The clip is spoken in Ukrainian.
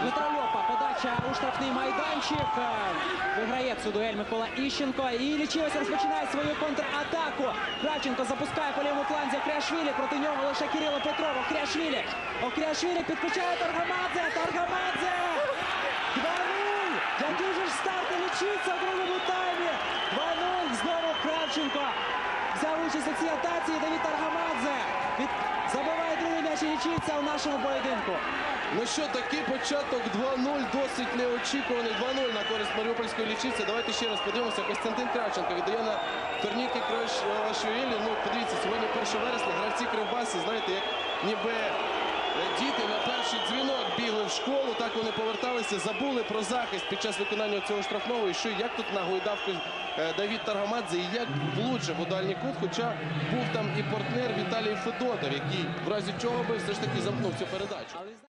Дмитро Льопа. Подача у штрафний майданчик. Е, Виграє цю дуель Микола Іщенко. І Лічівець розпочинає свою контратаку. Кравченко запускає по лівому фланзі Кряшвілі. Проти нього лише Кирило Петров. Охряшвілі. Охряшвілі підключає Таргамадзе. Таргамадзе! 2-0! Який же ж старт і лічиться в другому таймі? 2-0. Знову Кравченко. Взяв участь у цій атаці. Давід Таргамадзе. Від... Забиває другий м'яч і лічиться у нашому поєдинку. Ну що, такий початок 2-0 досить неочікуваний. 2-0 на користь Маріупольської лічиці. Давайте ще раз подивимося. Костянтин Кравченко віддає на турніки Крашвілі. Ну, подивіться, сьогодні 1 вересня гравці Кривбасі, знаєте, як ніби е, діти на перший дзвінок в школу, так вони поверталися, забули про захист під час виконання цього штрафного. І що як тут нагойдав е, Давід Таргамадзе і як влучив у дальній кут, хоча був там і партнер Віталій Федотов, який в разі чого би все ж таки замкнув цю передачу.